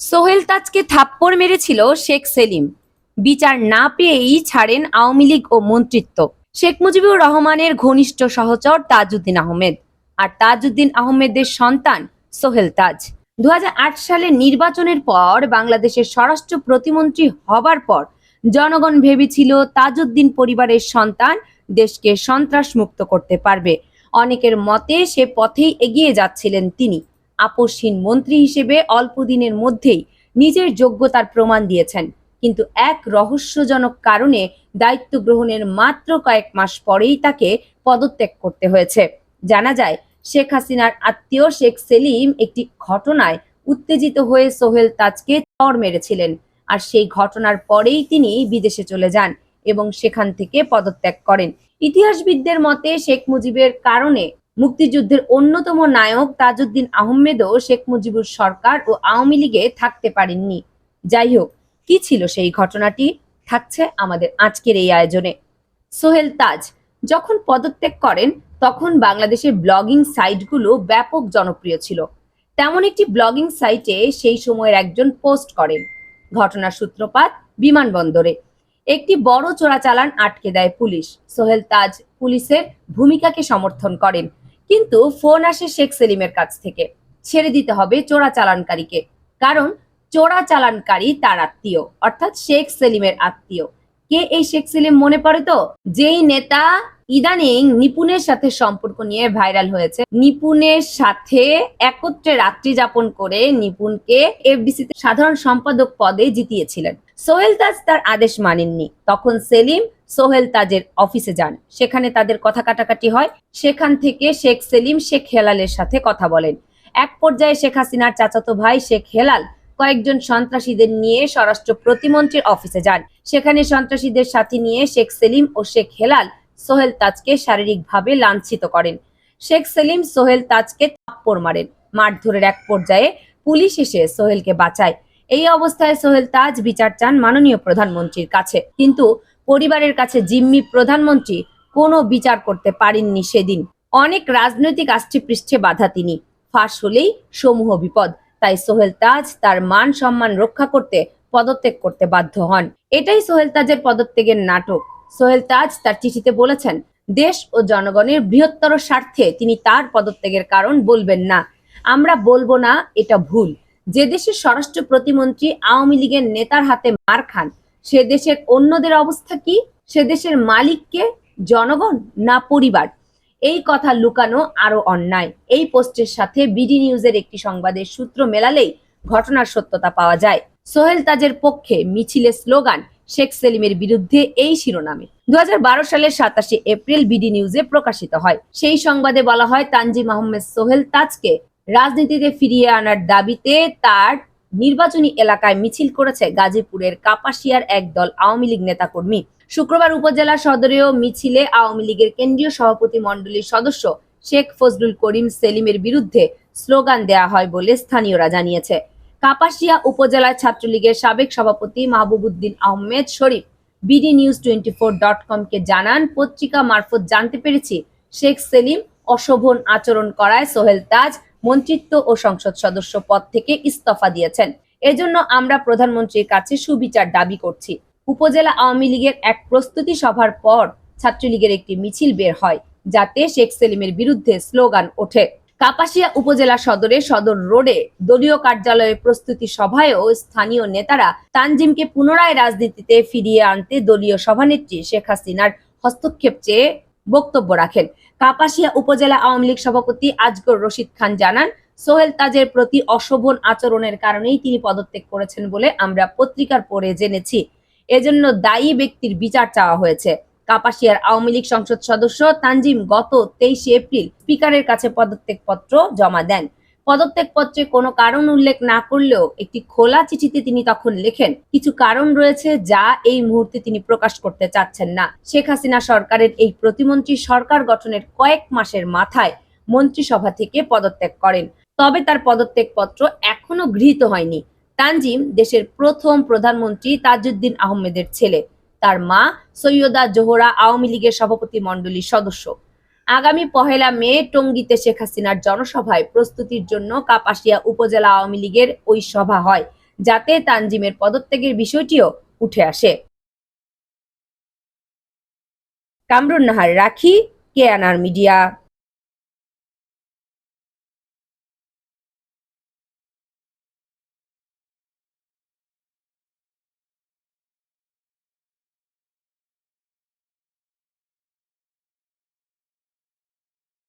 সোহেল তাজকে থাপ্পড় মেরেছিল শেখ সেলিম। বিচার না পেয়েই ছাড়েন আওয়ামী লীগ ও মন্ত্রিত্ব। শেখ মুজিবুর রহমানের ঘনিষ্ঠ সহচর তাজউদ্দিন আহমেদ। আর তাজউদ্দিন আহমেদের সন্তান সোহেল তাজ। দু সালে নির্বাচনের পর বাংলাদেশের স্বরাষ্ট্র প্রতিমন্ত্রী হবার পর জনগণ ভেবেছিল তাজউদ্দিন পরিবারের সন্তান দেশকে সন্ত্রাস মুক্ত করতে পারবে। অনেকের মতে সে পথেই এগিয়ে যাচ্ছিলেন তিনি। আপসহীন মন্ত্রী হিসেবে অল্প দিনের মধ্যেই নিজের যোগ্যতার প্রমাণ দিয়েছেন। কিন্তু এক রহস্যজনক কারণে দায়িত্ব গ্রহণের মাত্র কয়েক মাস পরেই তাকে পদত্যাগ করতে হয়েছে। জানা যায়, শেখ হাসিনার আত্মীয় শেখ সেলিম একটি ঘটনায় উত্তেজিত হয়ে সোহেল তাজকে চড় মেরেছিলেন আর সেই ঘটনার পরেই তিনি বিদেশে চলে যান এবং সেখান থেকে পদত্যাগ করেন। ইতিহাসবিদদের মতে শেখ মুজিবের কারণে মুক্তিযুদ্ধের অন্যতম নায়ক তাজউদ্দিন আহমেদও শেখ মুজিবুর সরকার ও আওয়ামী লীগে থাকতে পারেননি। যাই হোক, কি ছিল সেই ঘটনাটি? থাকছে আমাদের আজকের এই আয়োজনে। সোহেল তাজ, যখন পদত্যাগ করেন, তখন বাংলাদেশের ব্লগিং সাইটগুলো ব্যাপক জনপ্রিয় ছিল। তেমন একটি ব্লগিং সাইটে সেই সময়ের একজন পোস্ট করেন। ঘটনার সূত্রপাত বিমানবন্দরে। একটি বড় চোরাচালান আটকে দেয় পুলিশ। সোহেল তাজ পুলিশের ভূমিকাকে সমর্থন করেন। কিন্তু ফোন আসে শেখ সেলিমের কাছ থেকে। ছেড়ে দিতে হবে চোরা চালানকারীকে। কারণ চোরা চালানকারী তার আত্মীয়, অর্থাৎ শেখ সেলিমের আত্মীয়। কে এই শেখ সেলিম মনে পড়ে তো? যেই নেতা ইদানিং নিপুণের সাথে সম্পর্ক নিয়ে ভাইরাল হয়েছে। নিপুণের সাথে একত্রে রাত্রি যাপন করে নিপুণকে এফডিসিতে সাধারণ সম্পাদক পদে জিতিয়েছিলেন। সোহেল তাজ তার আদেশ মানেননি। তখন সেলিম সোহেল তাজের অফিসে যান। সেখানে তাদের কথা কাটাকাটি হয়। সেখান থেকে শেখ সেলিম, শেখ হেলালের সাথে কথা বলেন। এক পর্যায়ে শেখ হাসিনার চাচাতো ভাই শেখ হেলাল কয়েকজন সন্ত্রাসীদের নিয়ে স্বরাষ্ট্র প্রতিমন্ত্রীর অফিসে যান। সেখানে সন্ত্রাসীদের সাথে নিয়ে শেখ সেলিম ও শেখ হেলাল সোহেল তাজকে শারীরিকভাবে লাঞ্ছিত করেন। শেখ সেলিম সোহেল তাজকে থাপ্পড় মারেন। মারধরের এক পর্যায়ে পুলিশ এসে সোহেলকে বাঁচায়। এই অবস্থায় সোহেল তাজ বিচার চান মাননীয় প্রধানমন্ত্রীর কাছে। কিন্তু পরিবারের কাছে জিম্মি প্রধানমন্ত্রী কোনো বিচার করতে পারেননি সেদিন। অনেক রাজনৈতিক আষ্টেপৃষ্ঠে বাধা তিনি। ফাঁস হলেই সমূহ বিপদ। তাই সোহেল তাজ তার মান সম্মান রক্ষা করতে পদত্যাগ করতে বাধ্য হন। এটাই সোহেল তাজের পদত্যাগের নাটক। সোহেল তাজ তার চিঠিতে বলেছেন, দেশ ও জনগণের বৃহত্তর স্বার্থে তিনি তার পদত্যাগের কারণ বলবেন না। আমরা বলব না, এটা ভুল। যে দেশের স্বরাষ্ট্র প্রতিমন্ত্রী আওয়ামী লীগের নেতার হাতে মার খান, সে দেশের অন্যদের অবস্থা কি? সে দেশের মালিককে জনগণ না পরিবার? এই কথা লুকানো আরও অন্যায়। এই পোস্টের সাথে বিডি নিউজের একটি সংবাদের সূত্র মেলালেই ঘটনার সত্যতা পাওয়া যায়। সোহেল তাজের পক্ষে মিছিলে স্লোগান শেখ সেলিমের বিরুদ্ধে এই শিরোনামে। দু সালের সাতাশে এপ্রিল বিডি নিউজে প্রকাশিত হয়। সেই সংবাদে বলা হয়, তানজিম আহমেদ সোহেল তাজকে রাজনীতিতে ফিরিয়ে আনার দাবিতে তার নির্বাচনী এলাকায় মিছিল করেছে গাজীপুরের কাপাসিয়ার একদল আওয়ামী লীগ নেতাকর্মী। শুক্রবার উপজেলা সদরেও মিছিলে আওয়ামী লীগের কেন্দ্রীয় সভাপতি মণ্ডলীর সদস্য শেখ ফজলুল করিম সেলিমের বিরুদ্ধে স্লোগান দেয়া হয় বলে স্থানীয়রা জানিয়েছে। কাপাসিয়া উপজেলায় ছাত্রলীগের সাবেক সভাপতি Mahbubuddin Ahmed Sharif BD news twenty four dot কমকে জানান, পত্রিকা মারফত জানতে পেরেছি শেখ সেলিম অশোভন আচরণ করায় সোহেল তাজ মন্ত্রিত্ব ও সংসদ সদস্য পদ থেকে ইস্তফা দিয়েছেন। এজন্য আমরা প্রধানমন্ত্রীর কাছে সুবিচার দাবি করছি। উপজেলা আওয়ামী লীগের এক প্রস্তুতি সভার পর ছাত্রলীগের একটি মিছিল বের হয়, যাতে শেখ সেলিমের বিরুদ্ধে স্লোগান ওঠে। কাপাসিয়া উপজেলা সদরে সদর রোডে দলীয় কার্যালয়ের প্রস্তুতি সভায়ও স্থানীয় নেতারা তানজিমকে পুনরায় রাজনীতিতে ফিরিয়ে আনতে দলীয় সভানেত্রী শেখ হাসিনার হস্তক্ষেপ চেয়ে বক্তব্য রাখেন। কাপাসিয়া উপজেলা আওয়ামী লীগ সভাপতি আজগর রশিদ খান জানান, সোহেল তাজের প্রতি অশোভন আচরণের কারণেই তিনি পদত্যাগ করেছেন বলে আমরা পত্রিকার পড়ে জেনেছি। এজন্য দায়ী ব্যক্তির বিচার চাওয়া হয়েছে। কাপাসিয়ার আওয়ামী লীগ সংসদ সদস্য তানজিম গত তেইশে এপ্রিল স্পিকারের কাছে পদত্যাগ পত্র জমা দেন। পদত্যাগ পত্রে কোনো কারণ উল্লেখ না করলেও একটি খোলা চিঠিতে তিনি তখন লেখেন, কিছু কারণ রয়েছে যা এই মুহূর্তে তিনি প্রকাশ করতে চাচ্ছেন না। শেখ হাসিনা সরকারের এই প্রতিমন্ত্রী সরকার গঠনের কয়েক মাসের মাথায় মন্ত্রিসভা থেকে পদত্যাগ করেন। তবে তার পদত্যাগ পত্র এখনও গৃহীত হয়নি। তানজিম দেশের প্রথম প্রধানমন্ত্রী তাজউদ্দিন আহমেদের ছেলে। তার মা সৈয়দা জোহরা আওয়ামী লীগের সভাপতি মণ্ডলীর সদস্য। আগামী পহেলা মে টঙ্গীতে শেখ হাসিনার জনসভায় প্রস্তুতির জন্য কাপাসিয়া উপজেলা আওয়ামী লীগের ওই সভা হয়, যাতে তানজিমের পদত্যাগের বিষয়টিও উঠে আসে। কামরুন নাহার, রাখি কেয়ানার মিডিয়া।